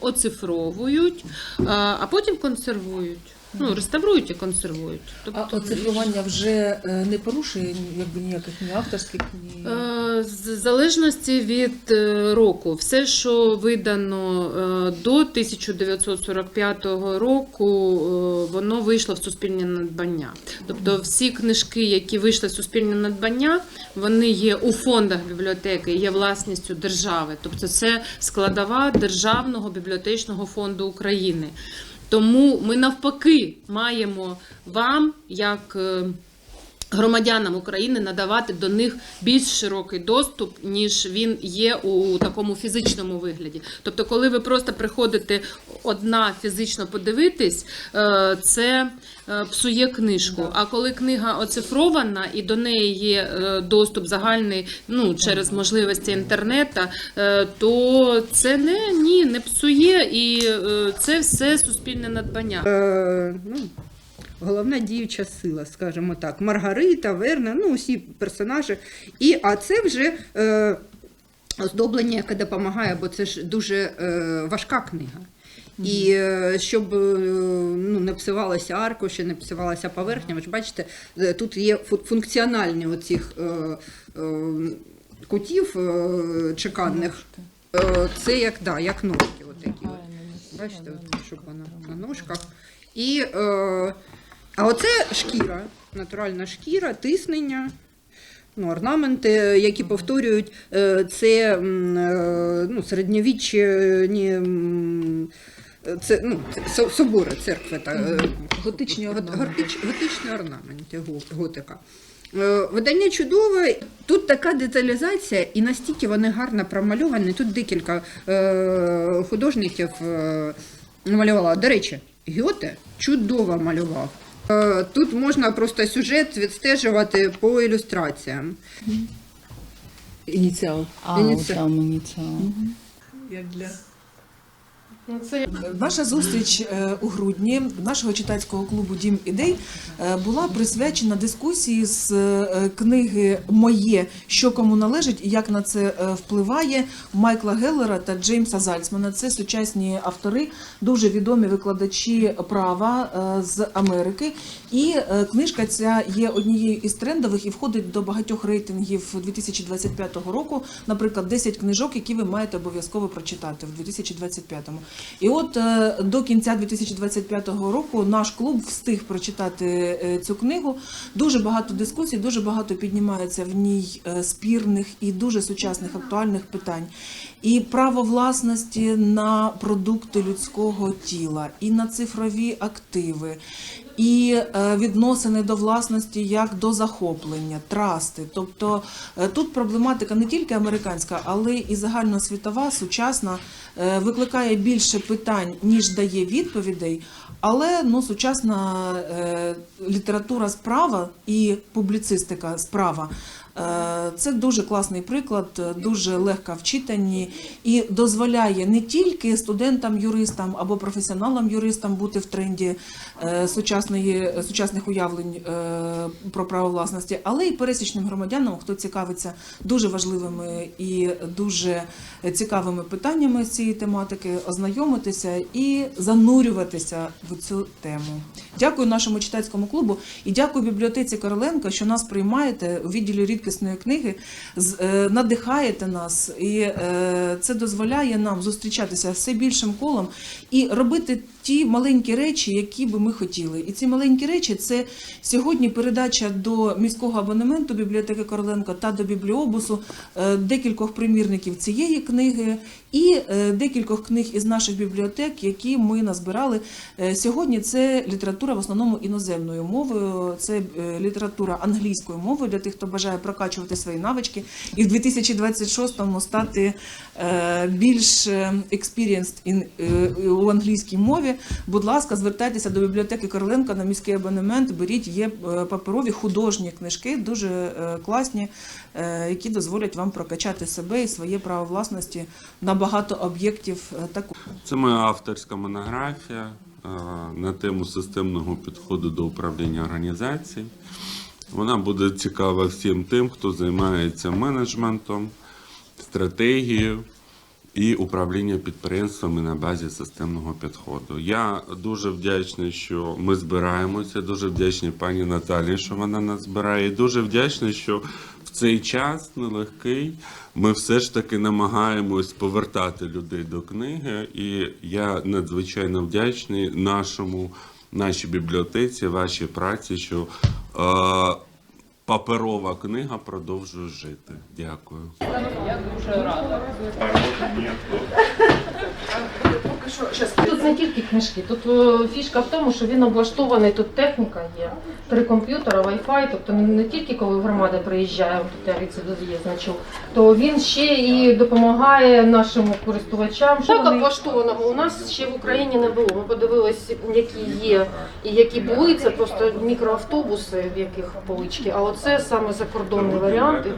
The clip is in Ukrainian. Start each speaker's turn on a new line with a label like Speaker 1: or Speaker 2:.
Speaker 1: Оцифровують, а а потім консервують. Ну, реставрують і консервують.
Speaker 2: А оцифрування вже е, не порушує якби ніяких ні авторських, ні.
Speaker 1: Е, з залежності від е, року, все, що видано до 1945 року, воно вийшло в суспільне надбання. Тобто всі книжки, які вийшли в суспільне надбання, вони є у фондах бібліотеки, є власністю держави. Тобто це складова Державного бібліотечного фонду України. Тому ми навпаки маємо вам, як е, громадянам України, надавати до них більш широкий доступ, ніж він є у такому фізичному вигляді. Тобто, коли ви просто приходите одна фізично подивитись, е, це е, псує книжку. А коли книга оцифрована і до неї є е, доступ загальний ну, через можливості інтернету, е, то це не, ні, не псує і це все суспільне надбання.
Speaker 3: Е, ну, головна діюча сила, скажімо так. Маргарита, Верна, ну усі персонажі. І, а це вже е, оздоблення, яке допомагає, бо це ж дуже е, важка книга. І е, щоб е, ну, не псувалося аркуші, не псувалася поверхня, ви ж бачите, е, тут є функціональні оцих е, е, кутів е, чеканних. Е, це як, да, як ножки. Отакі. От. Бачите, от, щоб вона на ножках. І, е, а оце шкіра, натуральна шкіра, тиснення. Ну, орнаменти, які повторюють е, це е, ну, середньовічні це, ну, це собори, церкви. Та, е,
Speaker 2: Готичні
Speaker 3: готич- готичні орнаменти, готика. Видання чудове. Тут така деталізація, і настільки вони гарно промальовані. Тут декілька художників малювала. До речі, Гьоте чудово малював. Е, Тут можна просто сюжет відстежувати по ілюстраціям.
Speaker 2: Ініціал.
Speaker 4: А,
Speaker 3: Ініціал.
Speaker 4: там ініціал.
Speaker 2: Як для
Speaker 1: Це
Speaker 5: Наша зустріч е, у грудні нашого читацького клубу Дім ідей е, була присвячена дискусії з е, книги Моє, що кому належить і як на це впливає Майкла Геллера та Джеймса Зальцмана. Це сучасні автори, дуже відомі викладачі права з Америки. І книжка ця є однією із трендових і входить до багатьох рейтингів 2025 року. Наприклад, 10 книжок, які ви маєте обов'язково прочитати в 2025-му. І от е, до кінця 2025 року наш клуб встиг прочитати е, цю книгу. Дуже багато дискусій, дуже багато піднімається в ній е, спірних і дуже сучасних актуальних питань. І право власності на продукти людського тіла, і на цифрові активи, і е, відносини до власності як до захоплення, трасти. Тобто е, тут проблематика не тільки американська, але і загальносвітова, сучасна, е, викликає більше питань, ніж дає відповідей. Але ну, сучасна література справа і публіцистика справа Це дуже класний приклад, е, дуже легко вчитані і дозволяє не тільки студентам-юристам або професіоналам-юристам бути в тренді е, сучасної, сучасних уявлень е, про право власності, але й пересічним громадянам, хто цікавиться дуже важливими і дуже цікавими питаннями цієї тематики, ознайомитися і занурюватися в цю тему. Дякую нашому читацькому клубу і дякую бібліотеці Короленко, що нас приймаєте у відділі рідкісної книги, е, надихаєте нас, і е, це дозволяє нам зустрічатися все більшим колом і робити ті маленькі речі, які би ми хотіли. І ці маленькі речі це сьогодні передача до міського абонементу бібліотеки Короленко та до бібліобусу е, декількох примірників цієї книги і декількох книг із наших бібліотек, які ми назбирали. Сьогодні це література в основному іноземною мовою, це література англійською мовою для тих, хто бажає прокачувати свої навички, і в 2026-му стати е, більш е, in, е, у англійській мові. Будь ласка, звертайтеся до бібліотеки Короленка на міський абонемент. Беріть є е, паперові художні книжки, дуже класні, які дозволять вам прокачати себе і своє право власності на багато об'єктів.
Speaker 6: Це моя авторська монографія на тему системного підходу до управління організацій.
Speaker 4: Вона буде цікава всім тим, хто займається менеджментом, стратегією і управління підприємствами на базі системного підходу. Я дуже вдячний, що ми збираємося. Дуже вдячний пані Наталі, що вона нас збирає. Дуже вдячний, що в цей час нелегкий ми все ж таки намагаємось повертати людей до книги. І я надзвичайно вдячний нашому, нашій бібліотеці, вашій праці, що паперова книга продовжує жити. Дякую.
Speaker 1: Тут не тільки книжки, тут е, фішка в тому, що він облаштований, тут техніка є, три комп'ютера, Wi-Fi, тобто не, не тільки коли громада приїжджає, тут я від це є значок, то він ще і допомагає нашим користувачам. Так облаштованого у нас ще в Україні не було. Ми подивилися, які є і які були. Це просто мікроавтобуси, в яких полички. А оце саме закордонні варіанти.